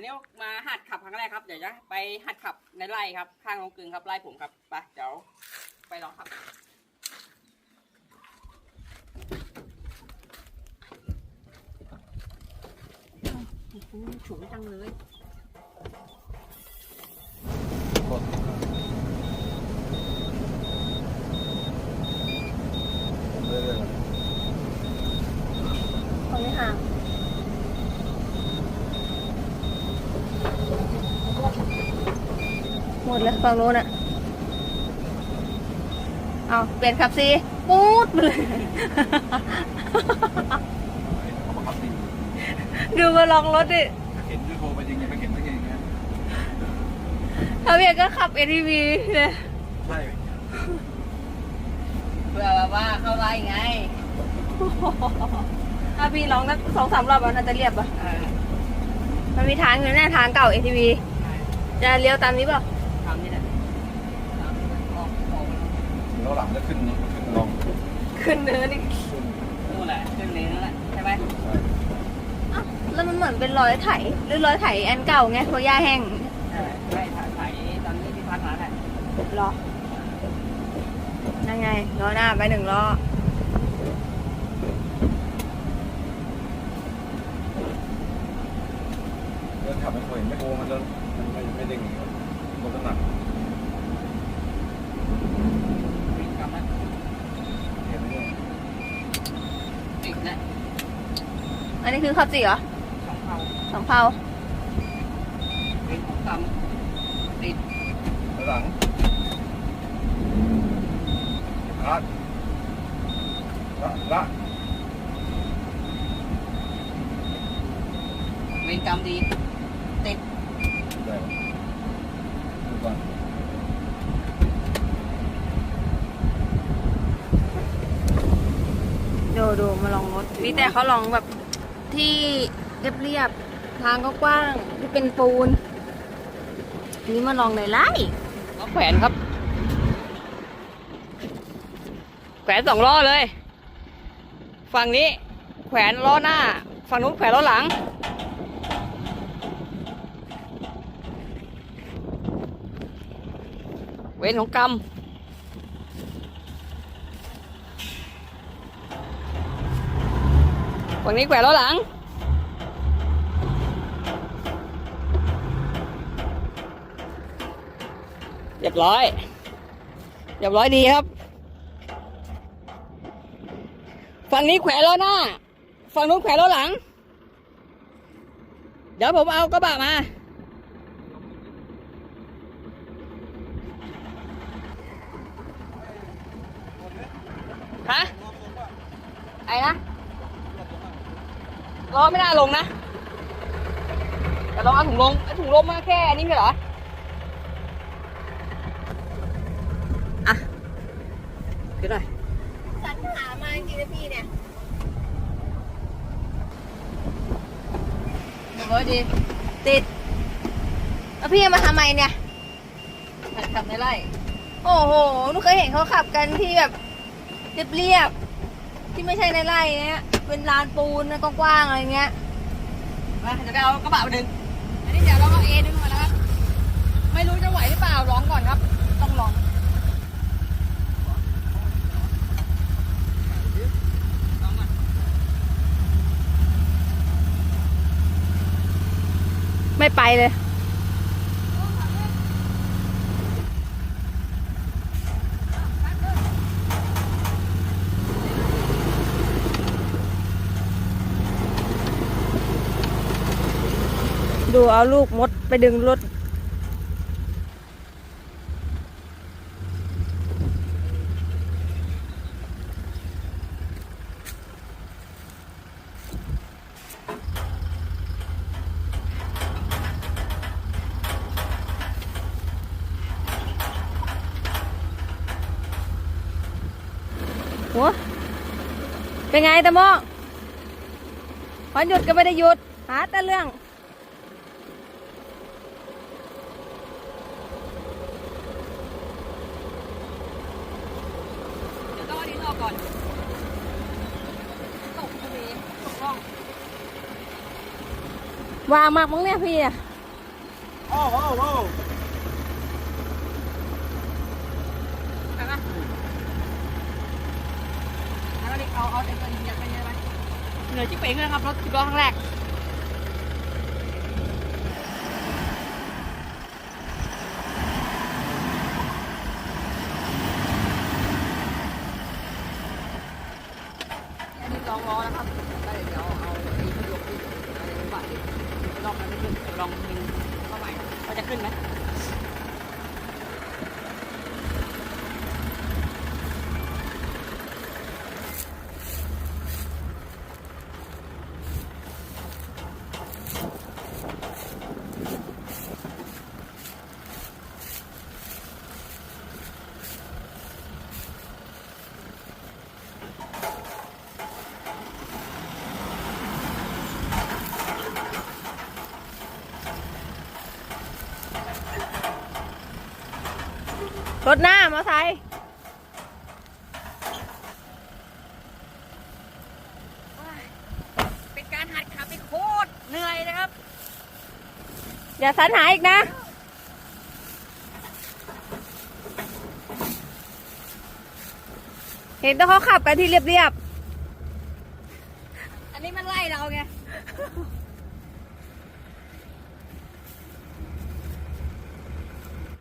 นนี้มาหัดขับครั้งแรกครับ เดี๋ยวจะไปหัดขับในไร่ครับ ข้างลงกึงครับไร่ผมครับ ไปเดี๋ยวไปลองขับฉุนจังเลย ตรงนี้ห่าง หมดเลยฝั่งโน้นอะเอาเปลี่ยนขับซีปูดไปเลยดูมาลองรถดิเห็นด้วยโทรไปจริงยังไม่เห็นสักทีนะถ้าเบียก็ขับ ATV เลยใช่เพื่อแบบว่าเข้าไร่ไง ถ้าพี่ลองนักสองสามรอบแล้วน่าจะเรียบอะเออมันมีทางอยู่แน่ทางเก่า ATV จะเลี้ยวตามนี้ เปล่ะทำนี่แหละทำออกออกแล้วหลังจะขึ้นขึ้นลองขึ้นเนินอีกนู่นแหละขึ้นเลยนั่นแหละใช่ไหมอ้าวแล้วมันเหมือนเป็นรอยไถหรือรอยไถอันเก่าไงเพราะหญ้าแห้งใช่ใช่ถ่ายถ่ายตอนนี้ที่พักร้านแหละรอนั่นไงล้อหน้าไปหนึ่งล้อเดินขับไม่เคยเห็นไม่โกมันจะมันไม่ไม่เด้งมัน จะหนักวิ่งกลับมาเห็นไหมเนี่ยติดนะอันนี้คือข้าวจีเหรอสองเผาสองเผาวิ่งของกำติดแล้วหลังคาดละละวิ่งกำดีติดเดี๋ยวดู ก่อนดูดูมาลองรถวิแต่เขาลองแบบที่เรียบเรียบๆทางก็กว้างที่เป็นปูน อันนี้มาลองในไร่ล้อแขวนครับ แขวนสองล้อเลย ฝั่งนี้แขวนล้อหน้า ฝั่งนู้นแขวนล้อหลัง เว้นของกรรมฝั่งนี้แขวนล้อหลัง เรียบร้อย เรียบร้อยดีครับ ฝั่งนี้แขวนล้อหน้า ฝั่งนู้นแขวนล้อหลัง เดี๋ยวผมเอากระบะมา ฮะไอ้นะล้อไม่น่าลงนะแต่ลองเอาถุงลงไอ้ถุงลมมาแค่นี้ไม่เหรออะก็ได้สรรหามาจริงๆนะพี่เนี่ยเรียบร้อยดีติดแล้วพี่เอามาทำไมเนี่ยหัดขับในไร่โอ้โหหนูเคยเห็นเขาขับกันที่แบบ เรียบๆที่ไม่ใช่ในไร่เนี้ยเป็นลานปูนนะกว้างๆอะไรเงี้ยมาจะไปเอากระบะมาดึงอันนี้เดี๋ยวเราเอาเอดึงมาแล้วครับ ไม่รู้จะไหวหรือเปล่าลองก่อนครับ ต้องลองลองก่อนไม่ไปเลย ดูเอาลูกมดไปดึงรถโหเป็นไงตะโมงวันหยุดก็ไม่ได้หยุด หาแต่เรื่อง เดี๋ยวต้องเอาดินออกก่อน ตกทะเลตกร่อง วางมากมั้งเนี่ยพี่อะโอ้โหโอ้โหไปปะเอาดิเอาเอาเด็กเงินอยากไปเยอะไหมเหนื่อยจิ๊กเป๋งเลยครับรถสิบล้อครั้งแรกอันนี้ลองล้อนะครับก็เดี๋ยวเอาไอ้ที่ยกที่อะไรบ้างลองมันไม่ขึ้นเดี๋ยวลองดึงเข้าให ม่ว่าจะขึ้นไหม รถหน้ามอเตอร์ไซค์เป็นการหัดขับที่โคตรเหนื่อยนะครับ อย่าสันหาอีกนะ เห็นแต่เขาขับกันที่เรียบอันนี้มันไล่เราไงๆ